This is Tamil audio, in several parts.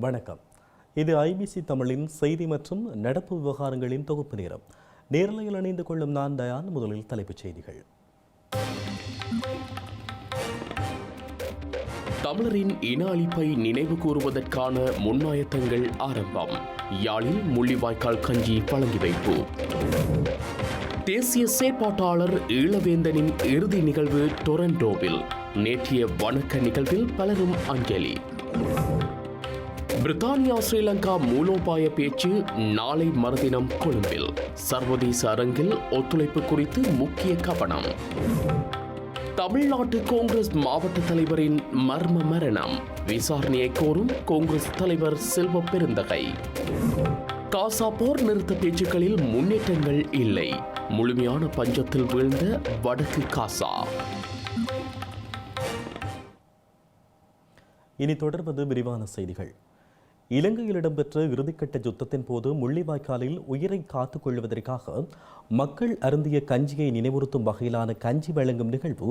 வணக்கம். இது ஐபிசி தமிழின் செய்தி மற்றும் நடப்பு விவகாரங்களின் தொகுப்பு நேரம். நேரலையில் இணைந்து கொள்ளும் நான் தயான் முதலில் தலைப்புச் செய்திகள். தமிழரின் இன அழிப்பை நினைவு கூறுவதற்கான முன்னாயத்தங்கள் ஆரம்பம். யாழில் முள்ளிவாய்க்கால் கஞ்சி வழங்கி வைப்பு. தேசிய செயற்பாட்டாளர் ஈழவேந்தனின் இறுதி நிகழ்வு டொரண்டோவில். நேற்றைய வணக்க நிகழ்வில் பலரும் அஞ்சலி. பிரித்தானியா ஸ்ரீலங்கா மூலோபாய பேச்சு நாளை மறுதினம் கொழும்பில். சர்வதேச அரங்கில் ஒத்துழைப்பு குறித்து முக்கிய கவனம். தமிழ்நாட்டு காங்கிரஸ் மாவட்ட தலைவரின் மர்ம மரணம். விசாரணையை கோரும் காங்கிரஸ் தலைவர் செல்வ பெருந்தகை. காசா போர் நிறுத்த பேச்சுக்களில் முன்னேற்றங்கள் இல்லை. முழுமையான பஞ்சத்தில் வீழ்ந்த வடக்கு காசா. இனி தொடர்வது விரிவான செய்திகள். இலங்கையில் இடம்பெற்ற இறுதிக்கட்ட யுத்தத்தின் போது முள்ளிவாய்க்காலில் உயிரை காத்துக் கொள்வதற்காக மக்கள் அருந்திய கஞ்சியை நினைவுறுத்தும் வகையிலான கஞ்சி வழங்கும் நிகழ்வு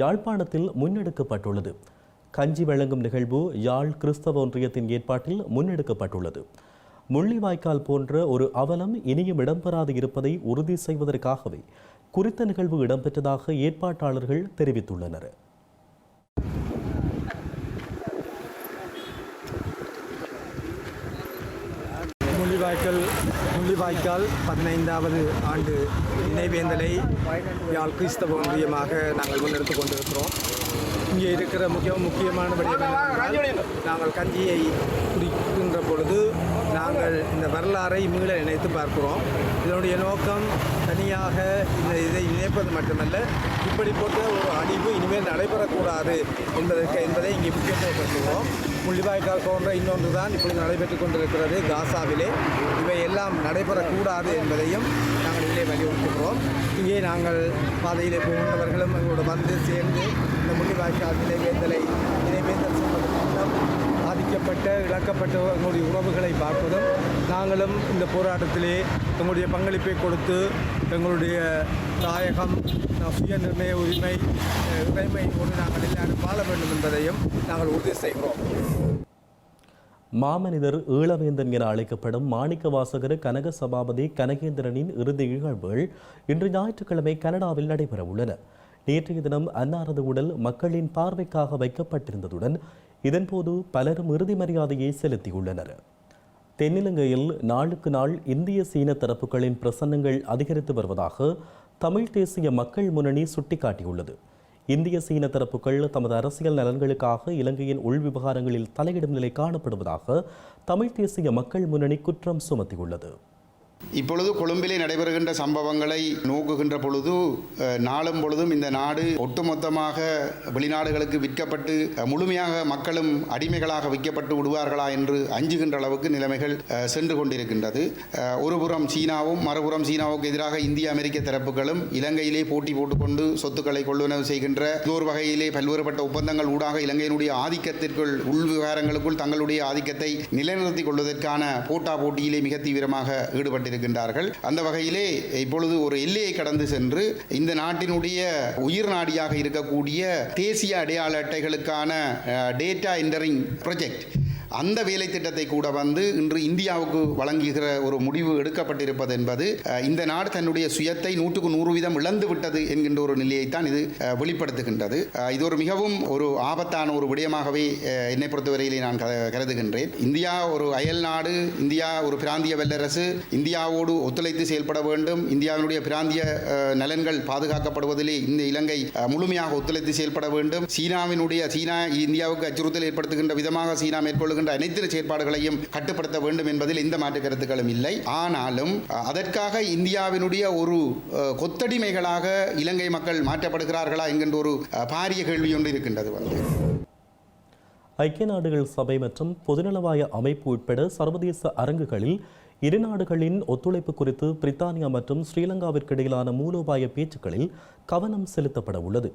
யாழ்ப்பாணத்தில் முன்னெடுக்கப்பட்டுள்ளது. கஞ்சி வழங்கும் நிகழ்வு யாழ் கிறிஸ்தவ ஒன்றியத்தின் ஏற்பாட்டில் முன்னெடுக்கப்பட்டுள்ளது. முள்ளிவாய்க்கால் போன்ற ஒரு அவலம் இனியும் இடம்பெறாது இருப்பதை உறுதி செய்வதற்காகவே குறித்த நிகழ்வு இடம்பெற்றதாக ஏற்பாட்டாளர்கள் தெரிவித்துள்ளனர். முள்ளிவாய்க்கால் முள்ளிவாய்க்கால் பதினைந்தாவது ஆண்டு நினைவேந்தலை யாழ் கிறிஸ்தவ ஒன்றியமாக நாங்கள் முன்னெடுத்து கொண்டிருக்கிறோம். இங்கே இருக்கிற முக்கிய முக்கியமான விடயம் நாங்கள் கஞ்சியை குடிக்கின்ற பொழுது நாங்கள் இந்த வரலாறை மீள நினைத்து பார்க்கிறோம். இதனுடைய நோக்கம் தனியாக இந்த இதை நினைப்பது மட்டுமல்ல இப்படிப்பட்ட ஒரு அழிவு இனிமேல் நடைபெறக்கூடாது என்பதற்கு என்பதை இங்கே முக்கியத்துவப்படுத்துகிறோம். முள்ளிவாய்க்கால் போன்ற இன்னொன்று தான் இப்பொழுது நடைபெற்றுக் கொண்டிருக்கிறது காசாவிலே. இவை எல்லாம் நடைபெறக்கூடாது என்பதையும் நாங்கள் இதிலே வலியுறுத்துகிறோம். இங்கே நாங்கள் பாதையிலே போகின்றவர்களும் எங்களோடு வந்து சேர்ந்து இந்த முள்ளிவாய்க்கால் நினைவேந்தலை நினைவேந்தல் சொல்வதன் பாதிக்கப்பட்ட இழக்கப்பட்ட எங்களுடைய உறவுகளை பார்ப்பதும் நாங்களும் இந்த போராட்டத்திலே எங்களுடைய பங்களிப்பை கொடுத்து எங்களுடைய தாயகம் சுய நிர்ணய உரிமை அஹ், இறைமையோடு நாங்கள் எல்லாரும் வாழ வேண்டும் என்பதையும் நாங்கள் உறுதி செய்கிறோம். மாமனிதர் ஈழவேந்தன் என அழைக்கப்படும் மாணிக்க வாசகர் கனக சபாபதி கனகேந்திரனின் இறுதி நிகழ்வுகள் இன்று ஞாயிற்றுக்கிழமை கனடாவில் நடைபெறவுள்ளன நேற்றைய தினம் அன்னாரது உடல் மக்களின் பார்வைக்காக வைக்கப்பட்டிருந்ததுடன் இதன்போது பலரும் இறுதி மரியாதையை செலுத்தியுள்ளனர். தென்னிலங்கையில் நாளுக்கு நாள் இந்திய சீன தரப்புகளின் பிரசன்னங்கள் அதிகரித்து வருவதாக தமிழ் தேசிய மக்கள் முன்னணி சுட்டிக்காட்டியுள்ளது. இந்திய சீன தரப்புகள் தமது அரசியல் நலன்களுக்காக இலங்கையின் உள் விவகாரங்களில் தலையிடும் நிலை காணப்படுவதாக தமிழ் தேசிய மக்கள் முன்னணி குற்றம் சுமத்தியுள்ளது. இப்பொழுது கொழும்பிலே நடைபெறுகின்ற சம்பவங்களை நோக்குகின்ற பொழுது நாளும் பொழுதும் இந்த நாடு ஒட்டுமொத்தமாக வெளிநாடுகளுக்கு விற்கப்பட்டு முழுமையாக மக்களும் அடிமைகளாக விற்கப்பட்டு விடுவார்களா என்று அஞ்சுகின்ற அளவுக்கு நிலைமைகள் சென்று கொண்டிருக்கின்றது. ஒருபுறம் சீனாவும் மறுபுறம் சீனாவுக்கு எதிராக இந்திய அமெரிக்க தரப்புகளும் இலங்கையிலே போட்டி போட்டுக்கொண்டு சொத்துக்களை கொள்வனவு செய்கின்ற ஒரு வகையிலே பல்வேறுபட்ட ஒப்பந்தங்கள் ஊடாக இலங்கையினுடைய ஆதிக்கத்திற்குள் உள் விவகாரங்களுக்குள் தங்களுடைய ஆதிக்கத்தை நிலைநிறுத்திக் கொள்வதற்கான போட்டா போட்டியிலே மிக தீவிரமாக கொண்டிருக்கின்றார்கள். அந்த வகையிலே இப்பொழுது ஒரு எல்லையை கடந்து சென்று இந்த நாட்டினுடைய உயிர் நாடியாக இருக்கக்கூடிய தேசிய அடையாள அட்டைகளுக்கான டேட்டா என்டரிங் ப்ரொஜெக்ட் அந்த வேலை திட்டத்தை கூட வந்து இன்று இந்தியாவுக்கு வழங்குகிற ஒரு முடிவு எடுக்கப்பட்டிருப்பது என்பது இந்த நாடு தன்னுடைய சுயத்தை நூற்றுக்கு நூறு வீதம் இழந்து விட்டது என்கின்ற ஒரு நிலையைத்தான் இது வெளிப்படுத்துகின்றது. இது ஒரு மிகவும் ஒரு ஆபத்தான ஒரு விடயமாகவே என்னை பொறுத்தவரையிலே நான் கருதுகின்றேன். இந்தியா ஒரு அயல் நாடு இந்தியா ஒரு பிராந்திய வல்லரசு இந்தியாவோடு ஒத்துழைத்து செயல்பட வேண்டும் இந்தியாவினுடைய பிராந்திய நலன்கள் பாதுகாக்கப்படுவதிலே இந்த இலங்கை முழுமையாக ஒத்துழைத்து செயல்பட வேண்டும். சீனாவினுடைய சீனா இந்தியாவுக்கு அச்சுறுத்தல் ஏற்படுத்துகின்ற விதமாக சீனா மேற்கொள்ளுகின்ற அனைத்து செயற்பாடுகளையும் கட்டுப்படுத்த வேண்டும் என்பதில் எந்த மாற்று கருத்துக்களும் இல்லை. ஆனாலும் அதற்காக இந்தியாவினுடைய ஒரு கொத்தடிமைகளாக இலங்கை மக்கள் மாற்றப்படுகிறார்களா என்கின்ற ஒரு பாரிய கேள்வி ஒன்று இருக்கின்றது வந்து. ஐக்கிய நாடுகள் சபை மற்றும் பொதுநலவாய அமைப்பு உட்பட சர்வதேச அரங்குகளில் இரு நாடுகளின் ஒத்துழைப்பு குறித்து பிரித்தானியா மற்றும் ஸ்ரீலங்காவிற்கு இடையிலான மூலோபாய பேச்சுக்களில் கவனம் செலுத்தப்பட உள்ளது.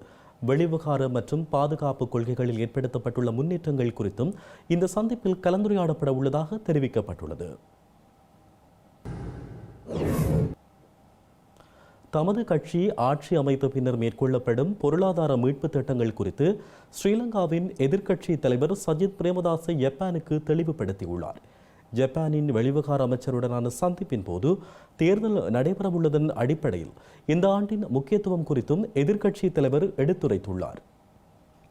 வெளிவிவகார மற்றும் பாதுகாப்பு கொள்கைகளில் ஏற்படுத்தப்பட்டுள்ள முன்னேற்றங்கள் குறித்தும் இந்த சந்திப்பில் கலந்துரையாடப்பட உள்ளதாக தெரிவிக்கப்பட்டுள்ளது. தமது கட்சி ஆட்சி அமைத்த பின்னர் மேற்கொள்ளப்படும் பொருளாதார மீட்பு திட்டங்கள் குறித்து ஸ்ரீலங்காவின் எதிர்க்கட்சி தலைவர் சஜித் பிரேமதாசை ஜப்பானுக்கு தெளிவுபடுத்தியுள்ளார். ஜப்பானின் வெளிவிவகார அமைச்சருடனான சந்திப்பின் போது தேர்தல் நடைபெறவுள்ளதன் அடிப்படையில் இந்த ஆண்டின் முக்கியத்துவம் குறித்தும் எதிர்க்கட்சி தலைவர் எடுத்துரைத்துள்ளார்.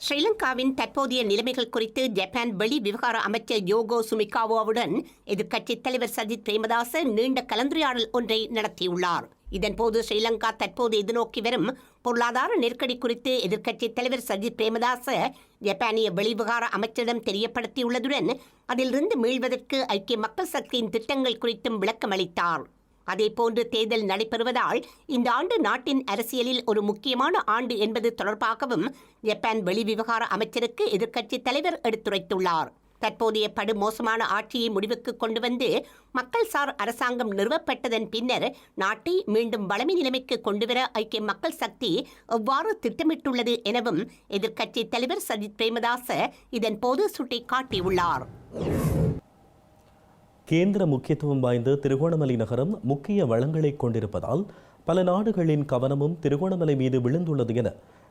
ஸ்ரீலங்காவின் தற்போதைய நிலைமைகள் குறித்து ஜப்பான் வெளி விவகார அமைச்சர் யோகோ சுமிகாவோவுடன் எதிர்க்கட்சித் தலைவர் சஜித் பிரேமதாச நீண்ட கலந்துரையாடல் ஒன்றை நடத்தியுள்ளார். இதன்போது ஸ்ரீலங்கா தற்போது எதிர்நோக்கி வரும் பொருளாதார நெருக்கடி குறித்து எதிர்க்கட்சித் தலைவர் சஜித் பிரேமதாச ஜப்பானிய வெளிவிவகார அமைச்சரிடம் தெரியப்படுத்தியுள்ளதுடன் அதிலிருந்து மீள்வதற்கு ஐக்கிய மக்கள் சக்தியின் திட்டங்கள் குறித்தும் விளக்கம் அளித்தார். அதேபோன்று தேர்தல் நடைபெறுவதால் இந்த ஆண்டு நாட்டின் அரசியலில் ஒரு முக்கியமான ஆண்டு என்பது தொடர்பாகவும் ஜப்பான் வெளிவிவகார அமைச்சருக்கு எதிர்க்கட்சித் தலைவர் எடுத்துரைத்துள்ளார். தற்போதைய படுமோசமான ஆட்சியை முடிவுக்கு கொண்டு வந்து மக்கள் சார் அரசாங்கம் நிறுவப்பட்டதன் பின்னர் நாட்டை மீண்டும் வளமை நிலைமைக்கு கொண்டுவர ஐக்கிய மக்கள் சக்தி எவ்வாறு திட்டமிட்டுள்ளது எனவும் எதிர்க்கட்சி தலைவர் சஜித் பிரேமதாச இதன் போது சுட்டிக்காட்டியுள்ளார். கேந்திர முக்கியத்துவம் வாய்ந்த திருகோணமலை நகரம் முக்கிய வளங்களை கொண்டிருப்பதால் பல நாடுகளின் கவனமும் திருகோணமலை மீது விழுந்துள்ளது என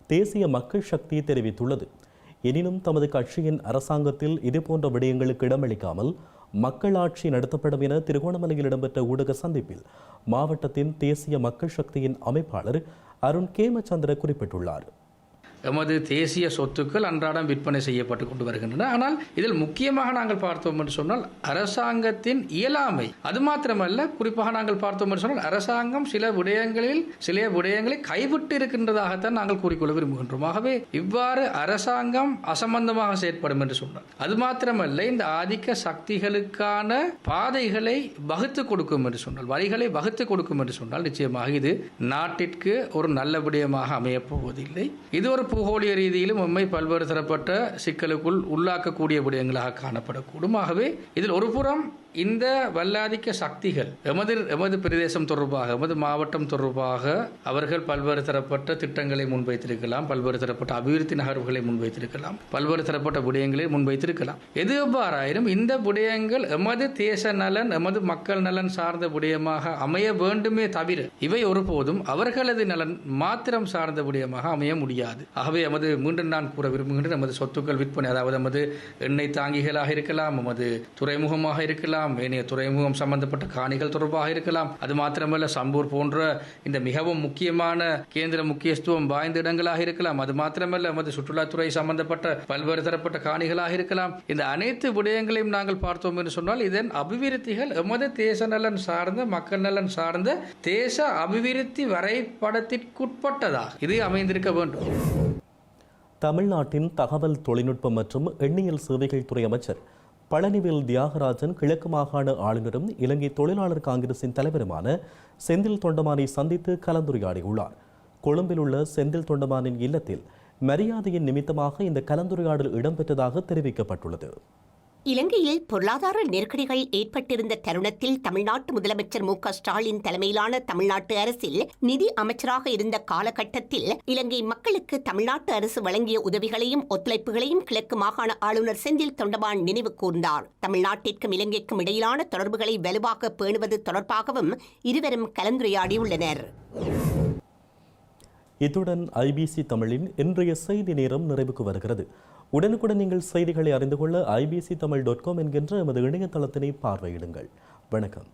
தேசிய மக்கள் சக்தி தெரிவித்துள்ளது. எனினும் தமது கட்சியின் அரசாங்கத்தில் இதுபோன்ற விடயங்களுக்கு இடமளிக்காமல் மக்களாட்சி நடத்தப்படும் என திருகோணமலையில் இடம்பெற்ற ஊடக சந்திப்பில் மாவட்டத்தின் தேசிய மக்கள் சக்தியின் அமைப்பாளர் அருண் கேமச்சந்திர குறிப்பிட்டுள்ளார். எமது தேசிய சொத்துக்கள் அன்றாடம் விற்பனை செய்யப்பட்டு கொண்டு வருகின்றன. ஆனால் இதில் முக்கியமாக நாங்கள் பார்த்தோம் என்று சொன்னால் அரசாங்கத்தின் இயலாமை. அது மாத்திரமல்ல குறிப்பாக நாங்கள் பார்த்தோம் என்று சொன்னால் அரசாங்கம் சில விடயங்களில் சில விடயங்களை கைவிட்டு இருக்கின்றதாகத்தான் நாங்கள் கூறிக்கொள்ள விரும்புகின்றோம். ஆகவே இவ்வாறு அரசாங்கம் அசம்பந்தமாக செயற்படும் என்று சொன்னார் அது மாத்திரமல்ல இந்த ஆதிக்க சக்திகளுக்கான பாதைகளை வகுத்து கொடுக்கும் என்று சொன்னால் வழிகளை வகுத்து கொடுக்கும் என்று சொன்னால் நிச்சயமாக இது நாட்டிற்கு ஒரு நல்ல விடயமாக அமையப் போவதில்லை. இது ஒரு பூகோளிய ரீதியிலும் உண்மை பல்வேறு தரப்பட்ட சிக்கலுக்குள் உள்ளாக்கக்கூடிய விடயங்களாக காணப்படக்கூடும். ஆகவே இதில் ஒரு புறம் இந்த வல்லாதிக்க சக்திகள் எமது எமது பிரதேசம் தொடர்பாக எமது மாவட்டம் தொடர்பாக அவர்கள் பல்வேறு தரப்பட்ட திட்டங்களை முன்வைத்திருக்கலாம் பல்வேறு தரப்பட்ட அபிவிருத்தி நகர்வுகளை முன்வைத்திருக்கலாம் பல்வேறு தரப்பட்ட விடயங்களை முன்வைத்திருக்கலாம். எது எவ்வாறாயினும் இந்த விடயங்கள் எமது தேச நலன் எமது மக்கள் நலன் சார்ந்த விடயமாக அமைய வேண்டுமே தவிர இவை ஒருபோதும் அவர்களது நலன் மாத்திரம் சார்ந்த விடயமாக அமைய முடியாது. ஆகவே எமது மீண்டும் நான் கூற விரும்புகின்ற நமது சொத்துக்கள் விற்பனை அதாவது நமது எண்ணெய் தாங்கிகளாக இருக்கலாம் நமது துறைமுகமாக இருக்கலாம் ஏனைய துறைமுகம் சம்பந்தப்பட்ட காணிகள் தொடர்பாக இருக்கலாம். அது மாத்திரமல்ல சம்பூர் போன்ற இந்த மிகவும் முக்கியமான கேந்திர முக்கியத்துவம் வாய்ந்த இடங்களாக இருக்கலாம். அது மாத்திரமல்ல நமது சுற்றுலாத்துறை சம்பந்தப்பட்ட பல்வேறு தரப்பட்ட காணிகளாக இருக்கலாம். இந்த அனைத்து விடயங்களையும் நாங்கள் பார்த்தோம் என்று சொன்னால் இதன் அபிவிருத்திகள் எமது தேச நலன் சார்ந்த மக்கள் நலன் சார்ந்த தேச அபிவிருத்தி வரைபடத்திற்குட்பட்டதாக இது அமைந்திருக்க வேண்டும். தமிழ்நாட்டின் தகவல் தொழில்நுட்பம் மற்றும் எண்ணியல் சேவைகள் துறை அமைச்சர் பழனிவேல் தியாகராஜன் கிழக்கு மாகாண ஆளுநரும் இலங்கை தொழிலாளர் காங்கிரசின் தலைவருமான செந்தில் தொண்டமானை சந்தித்து கலந்துரையாடியுள்ளார். கொழும்பில் உள்ள செந்தில் தொண்டமானின் இல்லத்தில் மரியாதையின் நிமித்தமாக இந்த கலந்துரையாடல் இடம்பெற்றதாக தெரிவிக்கப்பட்டுள்ளது. இலங்கையில் பொருளாதார நெருக்கடிகள் ஏற்பட்டிருந்த தருணத்தில் தமிழ்நாட்டு முதலமைச்சர் மு க ஸ்டாலின் தலைமையிலான தமிழ்நாட்டு அரசில் நிதி அமைச்சராக இருந்த காலகட்டத்தில் இலங்கை மக்களுக்கு தமிழ்நாட்டு அரசு வழங்கிய உதவிகளையும் ஒத்துழைப்புகளையும் கிழக்கு மாகாண ஆளுநர் செந்தில் தொண்டமான் நினைவு கூர்ந்தார். தமிழ்நாட்டிற்கும் இலங்கைக்கும் இடையிலான தொடர்புகளை வலுவாக பேணுவது தொடர்பாகவும் இருவரும் கலந்துரையாடியுள்ளனர். இத்துடன் ஐபிசி தமிழின் இன்றைய செய்தி நேரம் நிறைவுக்கு வருகிறது. உடனுக்குடன் நீங்கள் செய்திகளை அறிந்து கொள்ள ஐபிசி தமிழ் டாட் காம் என்கின்ற எமது இணையதளத்தினை பார்வையிடுங்கள். வணக்கம்.